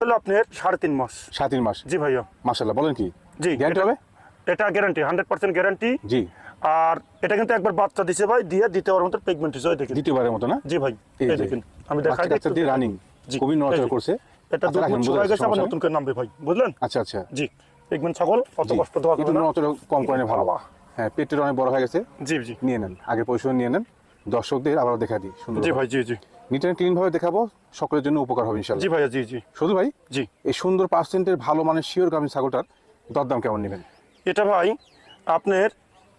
হলো আপনার সাড়ে তিন মাস। সাড়ে তিন মাস। জি ভাইয়া। মাসাল্লাহ বলেন কি? জি গ্যারান্টি হবে? এটা গ্যারান্টি হান্ড্রেড পার্সেন্ট গ্যারান্টি জি। আর এটা কিন্তু একবার বাচ্চা দিছে ভাই দিয়ে দ্বিতীয়বার মতো প্রেগনেন্ট হয়েছে ওই দেখেন। দ্বিতীয়বারের মতো না? জি ভাই এই এই দেখেন আমি দেখাই বাচ্চা দিয়ে রানিং খুবই নড়াচড়া করছে। এটা আচ্ছা, দুধ গেছে আবার নতুন করে নামবে ভাই বুঝলেন? আচ্ছা আচ্ছা। জি প্রেগনেন্ট ছাগল অত কষ্ট দেওয়া একটু নড়াচড়া কম করে ভালো হ্যাঁ পেটের অনেক বড় হয়ে গেছে। জি জি। নিয়ে নেন আগে পজিশন নিয়ে নেন। দর্শকদের আবার দেখা দিই জি ভাই জি জি। নিট অ্যান্ড ক্লিন ভাবে দেখাবো সকলের জন্য উপকার হবে জি ভাইয়া জি জি। শুধু ভাই? জি। এই সুন্দর পার্সেন্টের ভালো মানের শিওর গামী ছাগলটার দরদাম কেমন নেবেন? এটা ভাই আপনার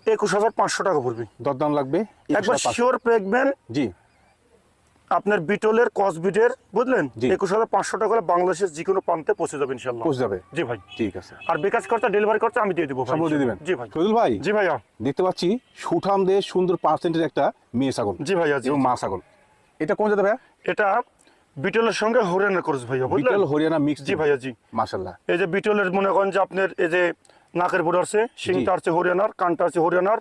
একুশ হাজার পাঁচশো টাকা পড়বে। দরদাম লাগবে একবার শিওর প্রেগনেন্ট জি। আপনার বিটলের কসবিটের বুঝলেন। একুশ হাজার পাঁচশো টাকা বাংলাদেশের যে কোনো প্রান্তে পৌঁছে যাবে ইনশাল্লাহ পৌঁছে যাবে। জি ভাই। ঠিক আছে। আর বিকাশ খরচা ডেলিভারি খরচা আমি দিয়ে দেবো দিয়ে দিবেন? জি ভাই। শহীদুল ভাই জি ভাইয়া। দেখতে পাচ্ছি সুঠাম দিয়ে সুন্দর পার্সেন্টের একটা মেয়ে ছাগল। জি ভাইয়া জি এবং মা ছাগল। এটা কোন জায়গা ভাইয়া? এটা বিটলের সঙ্গে হরিয়ানা করস ভাইয়া বুঝলেন? বিটল হরিয়ানা মিক্স জি ভাইয়া জি। মাশাল্লাহ এই যে বিটলের মনে করেন যে আপনার এই যে নাকের বোর্ড আছে শিংটা আছে হরিয়ানার কানটা আছে হরিয়ানার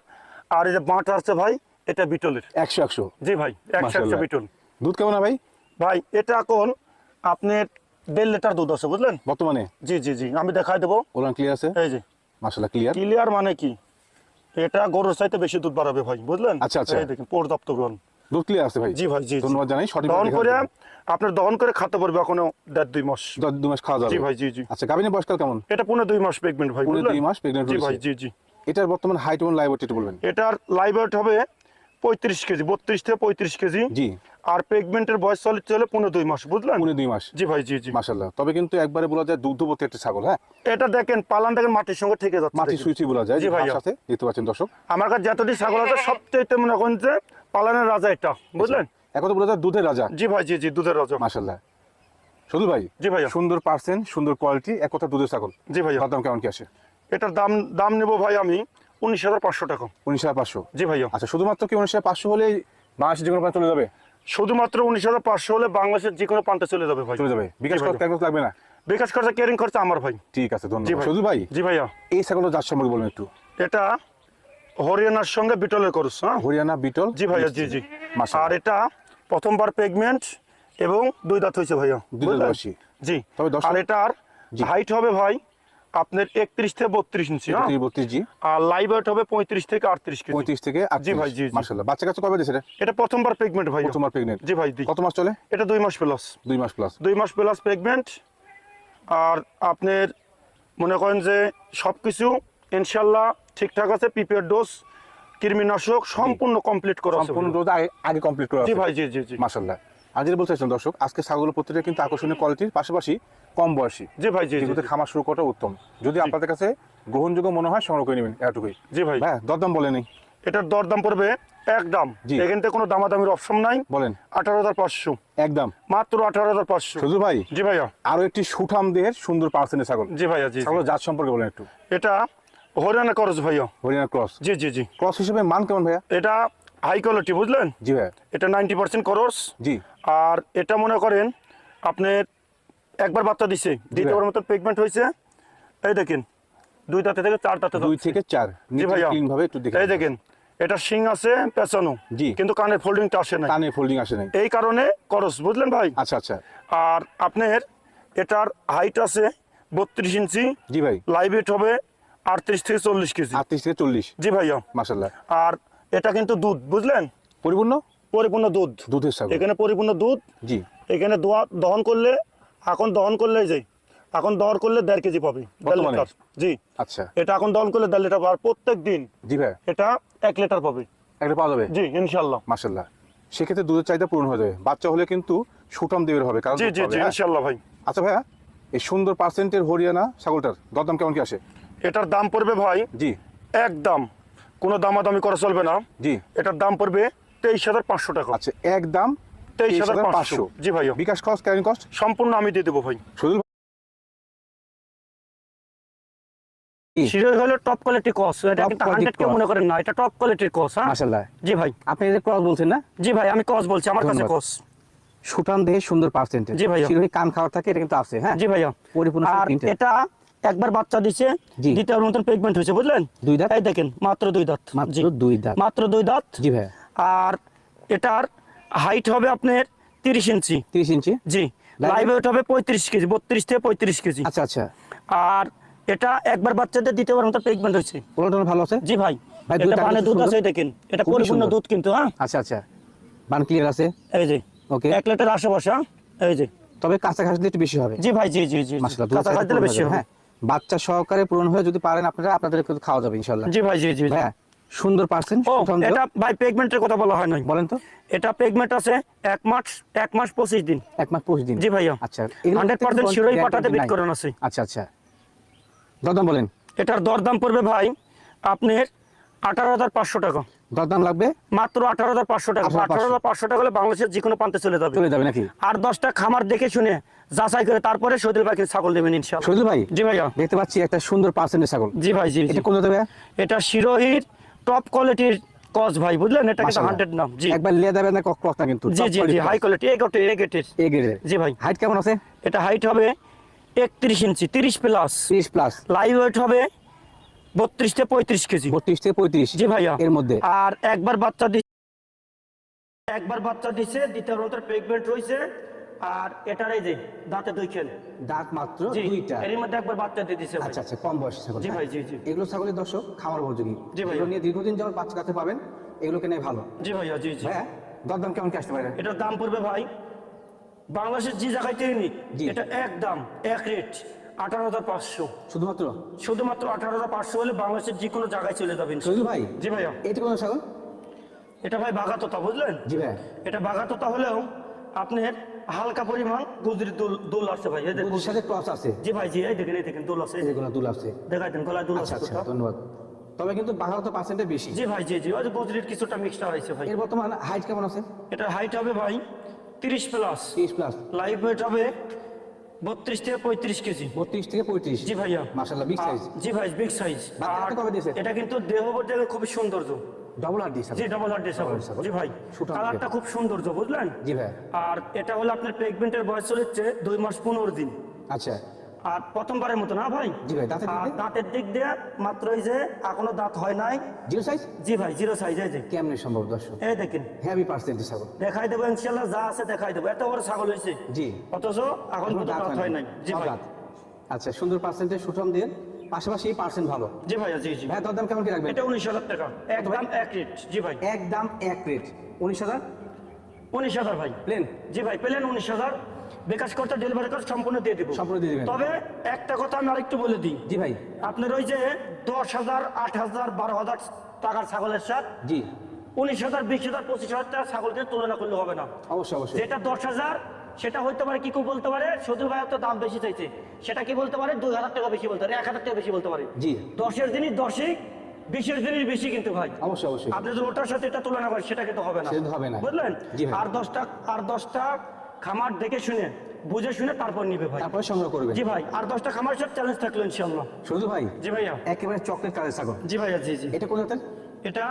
আর এই যে বাঁটা আছে ভাই এটা বিটলের। একশো একশো। জি ভাই একশো একশো মাশাআল্লাহ। বিটল। দুধ কেমন ভাই? ভাই এটা এখন আপনার দেড় লিটার দুধ আছে বুঝলেন? বর্তমানে? জি জি জি আমি দেখাই দেবো। ওলান ক্লিয়ার আছে? এই যে। মাশাল্লাহ ক্লিয়ার ক্লিয়ার মানে কি? এটা গরুর চাইতে বেশি দুধ বাড়াবে ভাই বুঝলেন? আচ্ছা, আচ্ছা। এই দেখেন পর্যাপ্ত গ্রহণ। দুধ ক্লিয়ার আছে ভাই? জি ভাই জি। ধন্যবাদ জানাই সঠিক দহন করে আপনার দহন করে খাতে পারবে এখনও দেড় দুই মাস। দু মাস খাওয়া যাবে। জি ভাই জি জি। আচ্ছা বয়সকাল কেমন? এটা পুনে দুই মাস প্রেগনেন্ট ভাই পুনে দুই মাস প্রেগনেন্ট জি ভাই জি জি। এটার বর্তমান হাইট এবং লাইভ একটু বলবেন। এটার লাইভ ওয়েট হবে পঁয়ত্রিশ কেজি বত্রিশ থেকে পঁয়ত্রিশ কেজি। জি। আর বয়স চলে চলে পনেরো দুই মাস বুঝলেন? পুনে দুই মাস। জি ভাই জি জি। মাশাল্লাহ তবে কিন্তু একবারে বলা যায় দুগ্ধবতী একটা ছাগল হ্যাঁ? এটা দেখেন পালান দেখেন মাটির সঙ্গে থেকে যাচ্ছে মাটি সুইচি বলা যায় জি যে ভাইয়া। সাথে দেখতে পাচ্ছেন দর্শক। আমার কাছে যতটি ছাগল আছে সবচেয়ে মনে করেন যে পালানের রাজা এটা বুঝলেন? এখন তো বলা যায় দুধের রাজা। জি ভাই জি জি দুধের রাজা। মাশাল্লাহ শুধু ভাই জি ভাইয়া। সুন্দর পার্সেন্ট সুন্দর কোয়ালিটি এক কথা দুধের ছাগল। জি ভাইয়া। দাম কেমন কি আসে। এটার দাম দাম নেব ভাই আমি উনিশ হাজার পাঁচশো টাকা। উনিশ হাজার পাঁচশো। জি ভাইয়া। আচ্ছা শুধুমাত্র কি উনিশ হাজার পাঁচশো হলেই বাংলাদেশের যে কোনো প্রান্তে চলে যাবে? শুধুমাত্র উনিশ হাজার পাঁচশো হলে বাংলাদেশের যে কোনো প্রান্তে চলে যাবে ভাই। চলে যাবে। বিকাশ। করতে লাগবে না। বিকাশ খরচা কেয়ারিং খরচা আমার ভাই। ঠিক আছে ধন্যবাদ। ভাই শুধু ভাই জি ভাইয়া। এই ছাগলের জাত সম্পর্কে বলুন একটু। এটা হরিয়ানার সঙ্গে বিটলের করস হ্যাঁ? হরিয়ানা বিটল? জি ভাইয়া জি জি। আর এটা প্রথমবার পেগমেন্ট এবং দুই দাঁত হয়েছে ভাইয়া। দুই দাঁত বুঝলেন? জি। তবে আর এটার। হাইট হবে ভাই আপনার একত্রিশ থেকে বত্রিশ ইঞ্চি হ্যাঁ? ত্রিশ বত্রিশ জি। আর লাইভ ওয়েট হবে পঁয়ত্রিশ থেকে আটত্রিশ পঁয়ত্রিশ থেকে জি ভাই, জি। মার্শাল্লাহ বাচ্চা কাছে কবে দিয়েছে এটা? প্রথমবার প্রেগনেন্ট ভাই প্রথমবার প্রেগনেন্ট জি ভাই কত মাস চলে? এটা দুই মাস প্লাস দুই মাস প্লাস দুই মাস প্লাস প্রেগনেন্ট আর আপনার মনে করেন যে সব কিছু ইনশাল্লাহ ঠিকঠাক আছে পিপিআর ডোজ কৃমিনাশক সম্পূর্ণ কমপ্লিট করা সম্পূর্ণ। রোদ আগে কমপ্লিট করা জি ভাই জি জি জি। মাশাল্লাহ আজ যেটা বলতে দর্শক আজকে ছাগল প্রত্যেকটা কিন্তু আকর্ষণীয় কোয়ালিটির পাশাপাশি কম বয়সী। জি ভাই জি যেগুলোতে খামার শুরু করাটা উত্তম। যদি আপনাদের কাছে গ্রহণযোগ্য মনে হয় সংগ্রহ করে নেবেন এতটুকুই। জি ভাই। হ্যাঁ দরদাম বলে নেই। এটার দরদাম পড়বে একদম। এখান থেকে কোনো দামাদামির অপশন নাই। বলেন। আঠারো হাজার পাঁচশো। একদম মাত্র আঠারো হাজার পাঁচশো। শুধু ভাই? জি ভাইয়া। আরও একটি সুঠাম দেহের সুন্দর পার্সেন্টের ছাগল। জি ভাইয়া জি। ছাগলের জাত সম্পর্কে বলেন একটু। এটা হরিয়ানা করজ ভাইয়া। হরিয়ানা ক্রস। জি জি জি। ক্রস হিসেবে মান কেমন ভাইয়া? এটা হাই কোয়ালিটি বুঝলেন? জি ভাইয়া। এটা নাইনটি পার্সেন্ট করস। জি। আর এটা মনে করেন আপনার একবার বাচ্চা দিছে দ্বিতীয়বার মতো প্রেগনেন্ট হয়েছে এই দেখেন দুই দাঁতে থেকে চার দাঁতে দুই থেকে চার। জি ভাইয়া। ভাবে একটু দেখে এই দেখেন এটা শিং আছে পেছানো জি। কিন্তু কানের ফোল্ডিংটা আসে না কানে ফোল্ডিং আসে নাই। এই কারণে করস বুঝলেন ভাই? আচ্ছা আচ্ছা। আর আপনার এটার হাইট আছে বত্রিশ ইঞ্চি। জি ভাই। লাইভ হবে আটত্রিশ থেকে চল্লিশ কেজি। আটত্রিশ থেকে চল্লিশ। জি ভাইয়া। মাসাল্লাহ আর এটা কিন্তু দুধ বুঝলেন? পরিপূর্ণ? পরিপূর্ণ দুধ। দুধের ছাগল এখানে পরিপূর্ণ দুধ। জি। এখানে দহন করলে এখন দহন করলে যে এখন দহন করলে দেড় কেজি পাবে? লিটার। জি। আচ্ছা। এটা এখন দহন করলে দেড় লিটার পাবে। প্রত্যেক দিন জি ভাই এটা এক লিটার পাবে। একটা পাওয়া যাবে? জি ইনশাল্লাহ মাসাল্লাহ সেক্ষেত্রে দুধের চাহিদা পূরণ হয়ে যাবে। বাচ্চা হলে কিন্তু সুঠাম দেবের হবে কারণ জি জি জি হ্যাঁ? ইনশাল্লাহ ভাই। আচ্ছা ভাইয়া এই সুন্দর পার্সেন্টের হরিয়ানা ছাগলটার দরদাম কেমন কি আসে? এটার দাম পড়বে ভাই জি। একদম। কোনো দামাদামি করা চলবে না। জি। এটার দাম পড়বে তেইশ হাজার পাঁচশো টাকা। আচ্ছা একদম তেইশ হাজার পাঁচশো। জি ভাইয়া বিকাশ কস্ট ক্যারিং কস্ট সম্পূর্ণ আমি দিয়ে দেবো ভাই। শুধু সিরিয়াল হলো টপ কোয়ালিটি কস এটা কিন্তু কে মনে করেন না এটা টপ কোয়ালিটির কস হ্যাঁ? জি ভাই। আপনি যে ক্রস বলছেন না? জি ভাই আমি কস বলছি আমার কাছে কস দেহে সুন্দর পার্সেন্টেজ জি। শিরোহী কান খাওয়ার থাকে এটা কিন্তু আছে হ্যাঁ? জি ভাইয়া পরিপূর্ণ আর এটা একবার বাচ্চা দিছে। দ্বিতীয় মতন প্রেগনেন্ট হয়েছে বুঝলেন? দুই দাঁত? এই দেখেন মাত্র দুই দাঁত। মাত্র দুই দাঁত। মাত্র দুই দাঁত। জি ভাইয়া। আর এটার হাইট হবে আপনার তিরিশ ইঞ্চি। তিরিশ ইঞ্চি? জি। লাইভ ওয়েট হবে পঁয়ত্রিশ কেজি বত্রিশ থেকে পঁয়ত্রিশ কেজি। আচ্ছা আচ্ছা। আর এটা একবার বাচ্চাদের দ্বিতীয়বার মতো প্রেগনেন্ট হয়েছে। ওলাটা ভালো আছে? জি ভাই। ভাই, এটা পানে দুধ আছে দেখেন। এটা পরিপূর্ণ দুধ কিন্তু হ্যাঁ? আচ্ছা আচ্ছা। বান ক্লিয়ার আছে? এই যে। ওকে এক লিটার আশেপাশে হ্যাঁ? এই যে। তবে কাঁচা ঘাস দিলে একটু বেশি হবে। জি ভাই জি জি জি কাঁচা খাদ্য দিলে বেশি হবে। হ্যাঁ। বাচ্চা সহকারে পূরণ হয়ে যদি পারেন আপনারা আপনাদের একটু খাওয়া যাবে ইনশাআল্লাহ। জি ভাই জি জি। হ্যাঁ সুন্দর পার্সেন্ট এটা ভাই পেগমেন্টের কথা বলা হয় নাই। বলেন তো। এটা পেগমেন্ট আছে এক মাস এক মাস পঁচিশ দিন। এক মাস পঁচিশ দিন। জি ভাইয়া। আচ্ছা হান্ড্রেড পার্সেন্ট শিরোই পাঠাতে বিট করানো আছে। আচ্ছা আচ্ছা। দরদাম বলেন। এটার দরদাম পড়বে ভাই আপনার আঠারো হাজার পাঁচশো টাকা। দরদাম লাগবে? মাত্র আঠারো হাজার পাঁচশো টাকা। আঠারো হাজার পাঁচশো। টাকা হলে বাংলাদেশের যে কোনো প্রান্তে চলে যাবে। চলে যাবে নাকি? আর দশটা খামার দেখে শুনে যাচাই করে তারপরে সৈদুল পাখির ছাগল দেবেন ইনশাল্লাহ শহীদুল ভাই? জি ভাইয়া। দেখতে পাচ্ছি একটা সুন্দর পার্সেন্টের ছাগল। জি ভাই জি জি। এটা কোন দেবে? এটা শিরোহির টপ কোয়ালিটির কস ভাই বুঝলেন? এটা কিন্তু হান্ড্রেড নাম। জি। একবার লিয়ে দেবে না কক না কিন্তু। জি জি জি হাই কোয়ালিটি এ গেটের এ গেটের এ গ্রেডের জি ভাই। হাইট কেমন আছে? এটা হাইট হবে একত্রিশ ইঞ্চি তিরিশ প্লাস 30 প্লাস লাইভ ওয়েট হবে বত্রিশ থেকে পঁয়ত্রিশ কেজি। 32 থেকে 35 জি ভাইয়া। এর মধ্যে। আর একবার বাচ্চা দিচ্ছে একবার বাচ্চা দিছে দ্বিতীয় রোতের প্রেগনেন্ট রয়েছে আর এটার এই যে দাঁতে দুই খেল। দাঁত মাত্র দুইটা। এর মধ্যে একবার বাচ্চা দিয়ে দিছে আচ্ছা আচ্ছা কম বয়স ছাগল। জি। ভাই, জি, জি। এগুলো ছাগলের দর্শক খামার উপযোগী। জি ভাই। এগুলো নিয়ে দীর্ঘদিন যাওয়ার বাচ্চা কাছে পাবেন এগুলোকে নেই ভালো। জি ভাইয়া জি জি। হ্যাঁ দরদাম কেমন কি আসতে পারে? এটার দাম পড়বে ভাই বাংলাদেশের যে জায়গায় জি। এটা এক দাম এক রেট আঠারো হাজার পাঁচশো। শুধুমাত্র? শুধুমাত্র আঠারো হাজার পাঁচশো হলে বাংলাদেশের যে কোনো জায়গায় চলে যাবেন। শহীদুল ভাই জি ভাইয়া। এটা কোন ছাগল? এটা ভাই বাঘাতোতা বুঝলেন? জি ভাই। এটা বাঘাতোতা হলেও আপনার হালকা পরিমাণ গুজরি দোল দোল আছে ভাই এই দেখুন। সাথে ক্রস আছে? জি ভাই জি এই দেখেন এই দেখেন দোল আছে যেগুলো দুল আছে? দেখাই দেন গলায় দোল আচ্ছা আছে আচ্ছা ধন্যবাদ। তবে কিন্তু বাঘাগত পার্সেন্টের বেশি। জি ভাই জি জি ওই গুজরির কিছুটা মিক্সটা হয়েছে ভাই। এর বর্তমান হাইট কেমন আছে? এটা হাইট হবে ভাই তিরিশ প্লাস 30 প্লাস লাইভ ওয়েট হবে বত্রিশ থেকে পঁয়ত্রিশ কেজি। 32 থেকে 35 জি ভাইয়া। মাশাআল্লাহ বিগ সাইজ জি ভাই বিগ সাইজ বাচ্চাটা কবে দিয়েছে? এটা কিন্তু দেহ দেখে খুবই সৌন্দর্য। ডবল আর দিস জি ডবল হার্ড ছাগল। জি ভাই কালারটা খুব সৌন্দর্য বুঝলেন? জি ভাই। আর এটা হলো আপনার প্রেগনেন্টের বয়স চলেছে দুই মাস পনেরো দিন। আচ্ছা। আর প্রথমবারের মতো না ভাই? জি ভাই দাঁতের দিকে দাঁতের দিক দিয়ে মাত্র এই যে এখনও দাঁত হয় নাই। Zero size? জি ভাই জিরো সাইজ এই যে। কেমনে সম্ভব দর্শক? এই দেখেন। হেভি পার্সেন্টেজ ছাগল। দেখাই দেবো ইনশাল্লাহ যা আছে দেখাই দেবো। এত বড় ছাগল হয়েছে জি। অথচ এখন দাঁত হয় নাই। জি ভাই। আচ্ছা সুন্দর পার্সেন্টেজ সুঠাম দিয়ে। পাশাপাশি পার্সেন্ট ভালো। জি ভাই জি জি। ভাই দরদাম কেমন কি রাখবেন? এটা উনিশ হাজার টাকা। একদম এক রেট জি ভাই। একদম এক রেট উনিশ হাজার? উনিশ হাজার ভাই। প্লেন? জি ভাই প্লেন উনিশ হাজার। বিকাশ করতে ডেলিভারি করতে সম্পূর্ণ দিয়ে দিব। সম্পূর্ণ দিয়ে দিবেন। তবে একটা কথা আমি আরেকটু বলে দিই। জি ভাই। আপনার ওই যে দশ হাজার আট হাজার বারো হাজার টাকার ছাগলের সাথ জি। উনিশ হাজার বিশ হাজার পঁচিশ হাজার টাকার ছাগলকে তুলনা করলে হবে না। অবশ্যই অবশ্যই। যেটা দশ হাজার সেটা হইতে পারে কি কেউ বলতে পারে? সদুর ভাই তো দাম বেশি চাইছে। সেটা কি বলতে পারে? দুই হাজার টাকা বেশি বলতে পারে এক হাজার টাকা বেশি বলতে পারে। জি। দশের দিনই দশই বিশের দিনই বেশি কিন্তু ভাই। অবশ্যই অবশ্যই। আপনি যদি ওটার সাথে এটা তুলনা করেন সেটা কিন্তু হবে না। হবে না। বুঝলেন? আর দশটা আর দশটা খামার দেখে শুনে বুঝে শুনে তারপর নিবে ভাই। তারপরে সংগ্রহ করবেন জি ভাই আর দশটা খামার সব চ্যালেঞ্জ থাকল ইনশাল্লাহ শুধু ভাই? জি ভাইয়া। একেবারে চকলেট কালার ছাগল। জি ভাইয়া জি জি। এটা কোন জাতের? এটা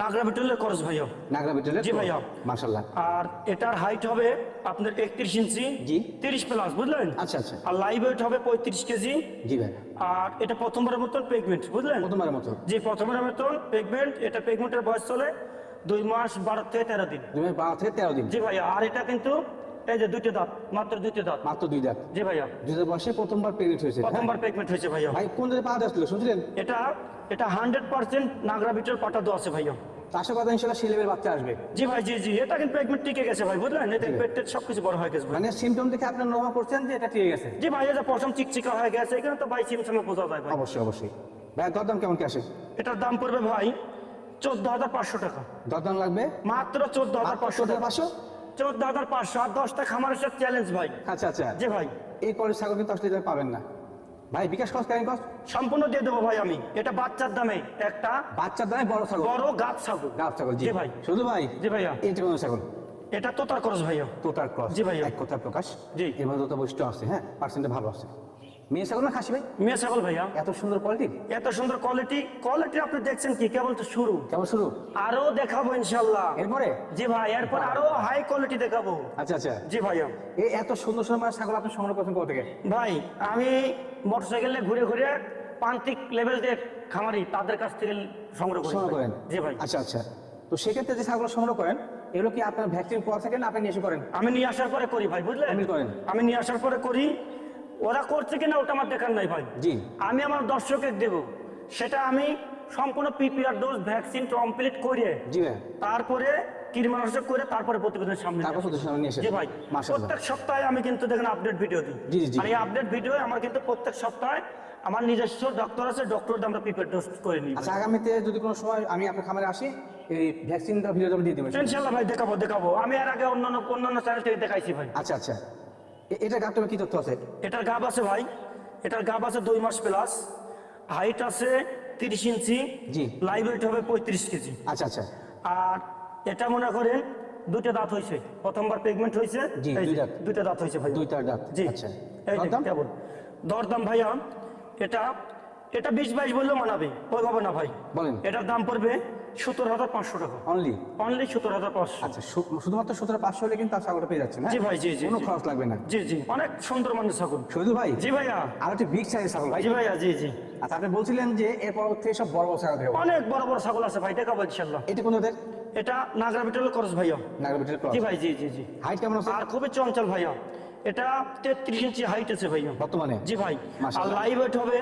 নাগরা বিটলের খরচ ভাইয়া। নাগরা বিটেলের জি ভাইয়া। মাশাআল্লাহ। আর এটার হাইট হবে আপনার একত্রিশ ইঞ্চি জি। তিরিশ প্লাস বুঝলেন? আচ্ছা আচ্ছা। আর লাইভ ওয়েট হবে পঁয়ত্রিশ কেজি। জি ভাই। আর এটা প্রথমবারের মতন পেগমেন্ট বুঝলেন? প্রথমবারের মতো জি প্রথমবারের মতন পেগমেন্ট এটা পেগমেন্টের বয়স চলে দুই মাস বারো থেকে তেরো দিন। দুই মাস বারো থেকে তেরো দিন। জি ভাইয়া আর এটা কিন্তু এই যে দুইটা দাঁত মাত্র দুইটা দাঁত। মাত্র দুই দাঁত। জি ভাইয়া। দুই হাজার বয়সে প্রথমবার প্রেগনেন্ট হয়েছে। হ্যাঁ? প্রথমবার পেগমেন্ট হয়েছে ভাইয়া। ভাই কোন জায়গায় শুনছিলেন? এটা এটা হান্ড্রেড পার্সেন্ট নাগরা বিটের পাটা দেওয়া আছে ভাইয়া। আশা কথা ইনশাল্লাহ বাচ্চা আসবে। জি ভাই জি জি এটা কিন্তু পেগমেন্ট টিকে গেছে ভাই বুঝলেন? এতে পেট টেট সবকিছু বড় হয়ে গেছে। মানে সিমটম দেখে করছেন যে এটা ঠিক গেছে। জি ভাই এটা চিকচিকা হয়ে গেছে এখানে তো ভাই বোঝা যায় ভাই। অবশ্যই অবশ্যই। ভাই দরদাম কেমন কি আসে? এটার দাম পড়বে ভাই চোদ্দ হাজার পাঁচশো টাকা। দরদাম লাগবে? মাত্র চোদ্দ হাজার পাঁচশো টাকা। পাঁচশো? চোদ্দ হাজার পাঁচশো আর দশটা খামারের সাথে চ্যালেঞ্জ ভাই। আচ্ছা আচ্ছা। জি ভাই। এই কলের ছাগল কিন্তু আসলে এটা পাবেন না। ভাই বিকাশ কস কেন কস সম্পূর্ণ দিয়ে দেবো ভাই আমি। এটা বাচ্চার দামে একটা বাচ্চার দামে বড় ছাগল? বড় গাছ ছাগল। গাছ ছাগল জি। ভাই। শুধু ভাই? জি ভাইয়া। এটা কোন ছাগল? এটা তো তার খরচ ভাইয়া। তোতার ক্রস। জি ভাইয়া। এক কথা প্রকাশ। জি। এর মধ্যে তো বৈশিষ্ট্য আছে হ্যাঁ? পার্সেন্টে ভালো আছে। মেয়ে ছাগল না খাসি ভাই? মেয়ে ছাগল ভাইয়া। এত সুন্দর কোয়ালিটি এত সুন্দর কোয়ালিটি কোয়ালিটি আপনি দেখছেন কি? কেবল তো শুরু। শুরু? আরও দেখাবো এরপরে? জি ভাই এরপর আরও হাই কোয়ালিটি দেখাবো। আচ্ছা আচ্ছা। জি ভাইয়া। এই এত সুন্দর সুন্দর ছাগল আপনি সংগ্রহ করছেন কোথা থেকে? ভাই আমি মোটরসাইকেলে ঘুরে ঘুরে প্রান্তিক লেভেল খামারি তাদের কাছ থেকে সংগ্রহ সংগ্রহ করেন? জি ভাই। আচ্ছা আচ্ছা। তো সেক্ষেত্রে যে ছাগল সংগ্রহ করেন এগুলো কি আপনার ভ্যাকসিন করা থেকে না আপনি নিয়ে এসে করেন? আমি নিয়ে আসার পরে করি ভাই বুঝলেন? করেন? আমি নিয়ে আসার পরে করি। ওরা করছে কিনা ওটা আমার দেখার নাই ভাই। জি। আমি আমার দর্শকের দেব। সেটা আমি সম্পূর্ণ পিপিআর ডোজ ভ্যাকসিন কমপ্লিট করে জি ভাই। তারপরে কীটনাশক করে তারপরে প্রতিবেদনের সামনে জি ভাই। প্রত্যেক সপ্তাহে আমি কিন্তু দেখেন আপডেট ভিডিও দিই। আর এই আপডেট ভিডিও আমার কিন্তু প্রত্যেক সপ্তাহে আমার নিজস্ব ডক্টর আছে ডক্টর আমরা প্রিপেয়ার ডোজ করে নিই। আচ্ছা আগামীতে যদি কোনো সময় আমি আপনার খামারে আসি এই ভ্যাকসিনটা ভিডিও দিয়ে দেবেন ইনশাল্লাহ ভাই দেখাবো দেখাবো। আমি আর আগে অন্যান্য অন্যান্য চ্যানেল থেকে দেখাইছি ভাই। আচ্ছা আচ্ছা। এ- এটার গাবটা কি তথ্য আছে? এটার গাব আছে ভাই। এটার গাব আছে দুই মাস প্লাস হাইট আছে তিরিশ ইঞ্চি। জি। লাইভ ওয়েট হবে পঁয়ত্রিশ কেজি। আচ্ছা আচ্ছা। আর এটা মনে করেন দুইটা দাঁত হয়েছে প্রথমবার পেগমেন্ট হয়েছে। দুইটা দাঁত হয়েছে ভাই। দুইটার দাঁত। জি। আচ্ছা। যে, দরদাম? ভাইয়া এটা এটা বিশ বাইশ বললেও মানাবে। ওই হবে না ভাই? বলেন। এটার দাম পড়বে সত্তর হাজার পাঁচশো টাকা। অনলি অনলি সত্তর হাজার পাঁচশো। আচ্ছা শুধুমাত্র সতেরো পাঁচশো হলে কিন্তু পেয়ে যাচ্ছেন হ্যাঁ? জি ভাই, জি, জি, কোনো খরচ লাগবে না। জি জি অনেক সুন্দর শহীদুল ভাই? জি ভাইয়া। আর একটি বিগ ভাই। জি ভাইয়া জি জি। আচ্ছা আপনি বলছিলেন যে এর পরবর্তী সব বড় বড় ছাগল অনেক বড় বড় ছাগল আছে ভাই দেখাবো ইনশাল্লাহ এটা কোন ওদের এটা নাগরা বিটলের খরচ ভাইয়া। জি ভাই জি জি জি। হাইট কেমন আছে? আর খুবই চঞ্চল ভাইয়া। এটা তেত্রিশ ইঞ্চি হাইট আছে ভাইয়া। বর্তমানে? জি ভাই। আর। লাইভ হবে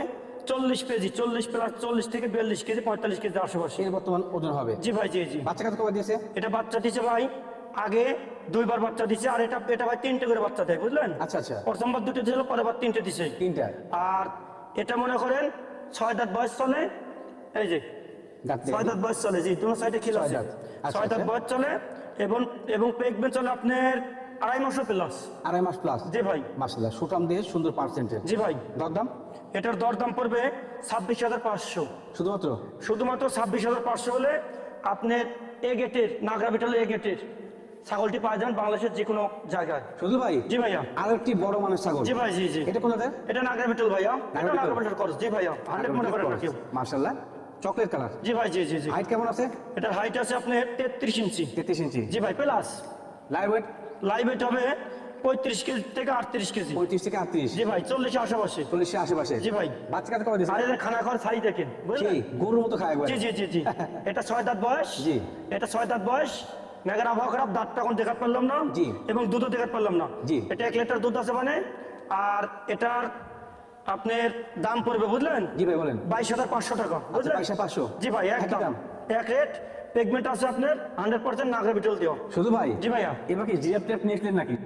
চল্লিশ কেজি চল্লিশ প্লাস চল্লিশ থেকে বিয়াল্লিশ কেজি পঁয়তাল্লিশ কেজি আশেপাশে। এর বর্তমান ওজন হবে। জি ভাই জি জি। বাচ্চা কত কবে দিয়েছে? এটা বাচ্চা দিছে ভাই আগে দুইবার বাচ্চা দিছে আর এটা এটা ভাই তিনটে করে বাচ্চা দেয় বুঝলেন? আচ্ছা আচ্ছা। প্রথমবার দুটো দিল পরের বার তিনটে দিছে। তিনটা। আর এটা মনে করেন ছয় দাঁত বয়স চলে এই যে ছয় দাঁত বয়স চলে জি দুটো সাইডে খিল ছয় আছে। দাঁত। আচ্ছা, ছয় দাঁত আচ্ছা। বয়স চলে এবং এবং পেকবে চলে আপনার আড়াই মাসও প্লাস আড়াই মাস প্লাস জি ভাই। মাসাল্লাহ সুটাম দিয়ে সুন্দর পার্সেন্টেজ জি ভাই। দরদাম? এটার দরদাম পড়বে ছাব্বিশ হাজার পাঁচশো। শুধুমাত্র? শুধুমাত্র ছাব্বিশ হাজার পাঁচশো হলে আপনার এ গেটের নাগরা বিটলে এ গেটের ছাগলটি পাওয়া যান বাংলাদেশের যে কোনো জায়গায়। শুধু ভাই? জি ভাইয়া। আর একটি বড় মানের ছাগল। জি ভাই জি জি। এটা কোন এটা নাগরা বিটল ভাইয়া। এটা নাগরা বিটল? বিটল জি ভাইয়া হান্ড্রেড মনে করেন মার্শাল্লাহ চকলেট কালার। জি ভাই জি জি জি। হাইট কেমন আছে? এটার হাইট আছে আপনার তেত্রিশ ইঞ্চি। তেত্রিশ ইঞ্চি। জি ভাই plus live weight live weight হবে পঁয়ত্রিশ কেজি থেকে আটত্রিশ কেজি। পঁয়ত্রিশ থেকে আটত্রিশ। জি ভাই চল্লিশের আশেপাশে। চল্লিশের আশেপাশে। জি ভাই। বাচ্চা কাছে কবে আর এদের খানা খাওয়ার সারি দেখেন বুঝলেন? গরুর মতো খায় জি জি জি জি। এটা ছয় দাঁত বয়স। জি। এটা ছয় দাঁত বয়স। মেঘের আবহাওয়া খারাপ দাঁতটা এখন দেখাতে পারলাম না। জি। এবং দুধও দেখাতে পারলাম না। জি। এটা এক লিটার দুধ আছে মানে। আর এটার আপনার দাম পড়বে বুঝলেন? জি ভাই বলেন। বাইশ হাজার পাঁচশো টাকা আচ্ছা বুঝলেন? পয়সা পাঁচশো। জি ভাই একদম। দাম। এক রেট পেগমেন্ট আছে আপনার হান্ড্রেড পার্সেন্ট নাগরা বিটল দিও। শুধু ভাই? জি ভাইয়া। এবার কি জিএফ টেপ নিয়েছিলেন নাকি?